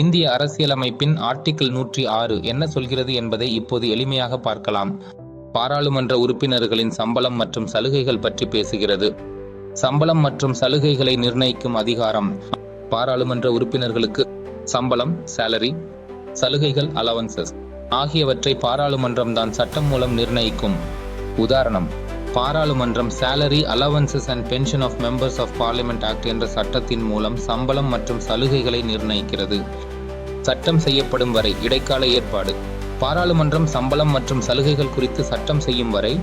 இந்திய அரசியலமைப்பின் ஆர்டிகிள் நூற்றி ஆறு என்ன சொல்கிறது என்பதை இப்போது எளிமையாக பார்க்கலாம். பாராளுமன்ற உறுப்பினர்களின் சம்பளம் மற்றும் சலுகைகள் பற்றி பேசுகிறது. சம்பளம் மற்றும் சலுகைகளை நிர்ணயிக்கும் அதிகாரம். பாராளுமன்ற உறுப்பினர்களுக்கு சம்பளம் சேலரி சலுகைகள் அலவன்சஸ் ஆகியவற்றை பாராளுமன்றம் தான் சட்டம் மூலம் நிர்ணயிக்கும். உதாரணம் பாராளுமன்றம் salary allowances and pension of members of parliament act என்ற சட்டத்தின் மூலம் சம்பளம் மற்றும் சலுகைகளை நிர்ணயிக்கிறது. சட்டம் செய்யப்படும் வரை இடைக்கால ஏற்பாடு. பாராளுமன்றம் சம்பளம் மற்றும் சலுகைகள் குறித்து சட்டம் செய்யும் வரை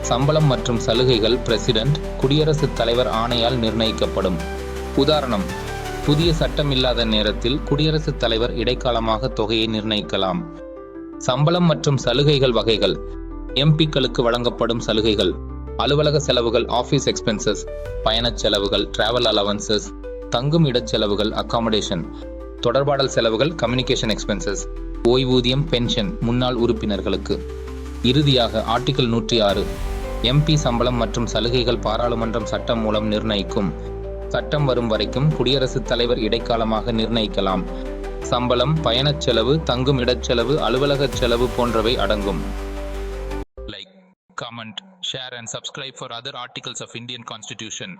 சம்பளம் மற்றும் சலுகைகள் பிரசிடென்ட் குடியரசுத் தலைவர் ஆணையால் நிர்ணயிக்கப்படும். உதாரணம் புதிய சட்டம் இல்லாத நேரத்தில் குடியரசுத் தலைவர் இடைக்காலமாக தொகையை நிர்ணயிக்கலாம். சம்பளம் மற்றும் சலுகைகள் வகைகள் எம்பிக்களுக்கு வழங்கப்படும் சலுகைகள். அலுவலக செலவுகள் ஆஃபீஸ் எக்ஸ்பென்சஸ் பயணச் செலவுகள் டிராவல் அலவன்சஸ் தங்கும் இடச் செலவுகள் அக்காமடேஷன் தொடர்பாடல் செலவுகள் கம்யூனிகேஷன் எக்ஸ்பென்சஸ் ஓய்வூதியம் பென்ஷன் முன்னாள் உறுப்பினர்களுக்கு. இறுதியாக ஆர்டிகிள் நூற்றி ஆறு எம்பி சம்பளம் மற்றும் சலுகைகள் பாராளுமன்றம் சட்டம் மூலம் நிர்ணயிக்கும். சட்டம் வரும் வரைக்கும் குடியரசுத் தலைவர் இடைக்காலமாக நிர்ணயிக்கலாம். சம்பளம் பயணச் செலவு தங்கும் இடச் செலவு அலுவலகச் செலவு போன்றவை அடங்கும். Like comment share and subscribe for other articles of Indian Constitution.